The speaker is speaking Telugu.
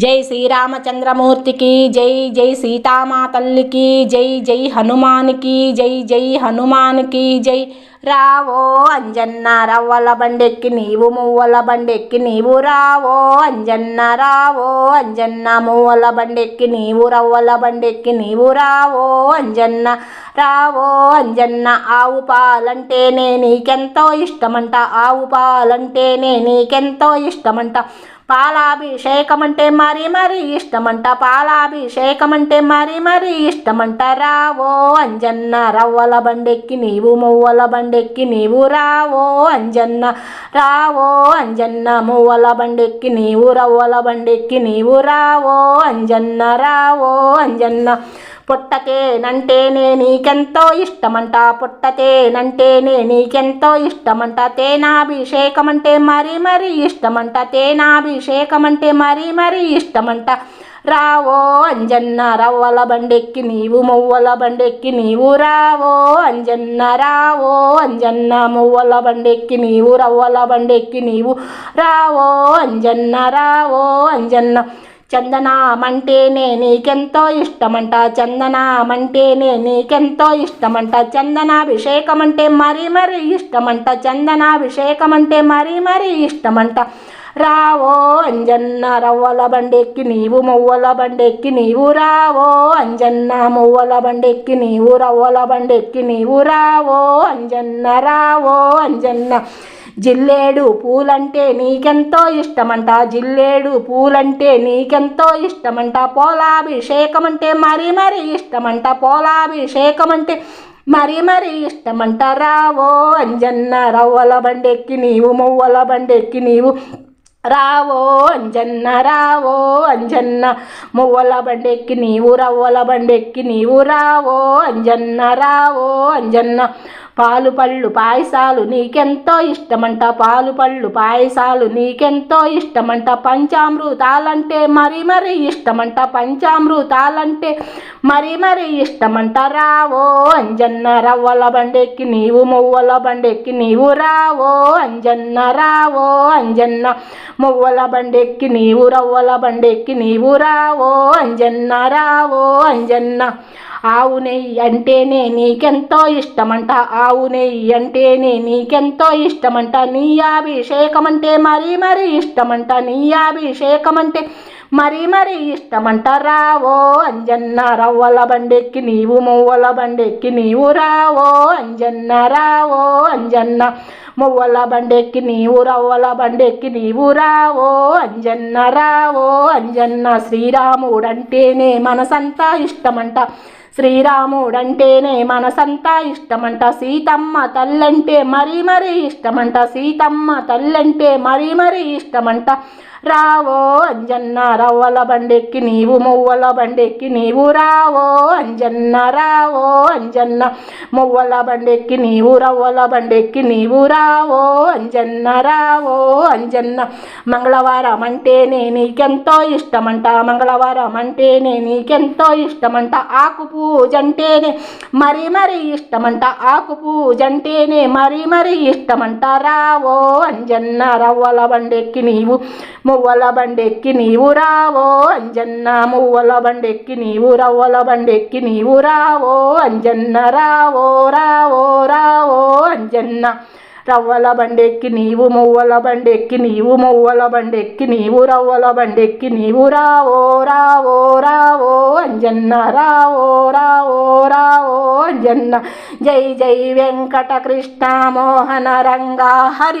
జై శ్రీరామచంద్రమూర్తికి జై జై సీతామాతల్లికి జై జై హనుమానికి జై జై హనుమానికి జై. రావో అంజన్న రవ్వల బండెక్కి నీవు మువ్వల బండెక్కి నీవు రావో అంజన్న రావో అంజన్న మువ్వల బండెక్కి నీవు రవ్వల బండెక్కి నీవు రావో అంజన్న రావో అంజన్న. ఆవు పాలంటేనే నీకెంతో ఇష్టమంట ఆవు పాలంటేనే నీకెంతో ఇష్టమంట. పాలాభిషేకం అంటే మరీ మరీ ఇష్టమంట పాలాభిషేకం అంటే మరీ మరీ ఇష్టమంట. రావో అంజన్న రవ్వల బండెక్కి నీవు మువ్వల బండెక్కి నీవు రావో అంజన్న. రావో అంజన్న మువ్వల బండెక్కి నీవు రవ్వల బండెక్కి నీవు రావో అంజన్న. రావో అంజన్న. పుట్టకేనంటేనే నీకెంతో ఇష్టమంట. పుట్టతేనంటేనే నీకెంతో ఇష్టమంట. తేనాభిషేకం అంటే మరీ మరీ ఇష్టమంట. తేనాభిషేకం అంటే మరీ మరీ ఇష్టమంట. రావో అంజన్న రవ్వల బండెక్కి నీవు మువ్వల బండెక్కి నీవు రావో అంజన్న రావో అంజన్న మువ్వల బండెక్కి నీవు రవ్వల బండెక్కి నీవు రావో అంజన్న రావో అంజన్న. చందనామంటేనే నీకెంతో ఇష్టమంట చందనామంటేనే నీకెంతో ఇష్టమంట చందనాభిషేకం అంటే మరీ మరీ ఇష్టమంట చందనాభిషేకం అంటే మరీ మరీ ఇష్టమంట. రావో అంజన్న రవ్వల బండెక్కి నీవు మువ్వల బండెక్కి నీవు రావో అంజన్న మువ్వల బండెక్కి నీవు రవ్వల బండెక్కి నీవు రావో అంజన్న రావో అంజన్న. జిల్లేడు పూలంటే నీకెంతో ఇష్టమంట జిల్లేడు పూలంటే నీకెంతో ఇష్టమంట పోలాభిషేకం అంటే మరీ మరీ ఇష్టమంట పోలాభిషేకం అంటే మరి మరి ఇష్టమంట. రావో అంజన్న రవ్వల బండెక్కి నీవు మువ్వల బండెక్కి నీవు. రావో అంజన్న రావో అంజన్న మువ్వల బండెక్కి నీవు రవ్వల బండెక్కి నీవు. రావో అంజన్న రావో అంజన్న. పాలు పళ్ళు పాయసాలు నీకెంతో ఇష్టమంట పాలు పళ్ళు పాయసాలు నీకెంతో ఇష్టమంట. పంచామృతాలంటే మరీ మరీ ఇష్టమంట పంచామృతాలంటే మరీ మరీ ఇష్టమంట. రావో అంజన్న రవ్వల బండెక్కి నీవు మువ్వల బండెక్కి నీవు రావో అంజన్న రావో అంజన్న. మువ్వల బండెక్కి నీవు రవ్వల బండెక్కి నీవు రావో అంజన్న రావో అంజన్న. ఆవు నెయ్యి అంటేనే నీకెంతో ఇష్టమంట. ఆవు నెయ్యి అంటేనే నీకెంతో ఇష్టమంట. నీ అభిషేకం అంటే మరీ మరీ ఇష్టమంట. నీ అభిషేకం అంటే మరీ మరీ ఇష్టమంట. రావో అంజన్న రవ్వల బండెక్కి నీవు మువ్వల బండెక్కి నీవు రావో అంజన్న రావో అంజన్న. మువ్వల బండెక్కి నీవు రవ్వల బండెక్కి నీవు రావో అంజన్న రావో అంజన్న శ్రీరాముడంటేనే మనసంతా ఇష్టమంట. శ్రీరాముడంటేనే మనసంతా ఇష్టమంట. సీతమ్మ తల్లంటే మరీ మరీ ఇష్టమంట. సీతమ్మ తల్లంటే మరీ మరీ ఇష్టమంట. రావో అంజన్న రవ్వల బండెక్కి నీవు మువ్వల బండెక్కి నీవు రావో అంజన్న రావో అంజన్న. మువ్వల బండెక్కి నీవు రవ్వల బండెక్కి నీవు రా అంజన్న రావో అంజన్న. మంగళవారం అంటేనే నీకెంతో ఇష్టమంట. మంగళవారం అంటేనే నీకెంతో ఇష్టమంట. ఆకు పూజ అంటేనే మరీ మరీ ఇష్టమంట. ఆకు పూజ అంటేనే మరీ మరీ ఇష్టమంట. రావో అంజన్న రవ్వల బండెక్కి నీవు మువ్వల బండెక్కి నీవు రావో అంజన్న మువ్వల బండెక్కి నీవు రవ్వల బండెక్కి నీవు రావో అంజన్న రావో రావో రావో అంజన్న. రవ్వల బండెక్కి నీవు మువ్వల బండెక్కి నీవు మువ్వల బండెక్కి నీవు రవ్వల బండెక్కి నీవు రావో రావో రావో అంజన్న రావో రావో రావో అంజన్న. జై జై వెంకట కృష్ణ మోహన రంగా హరి.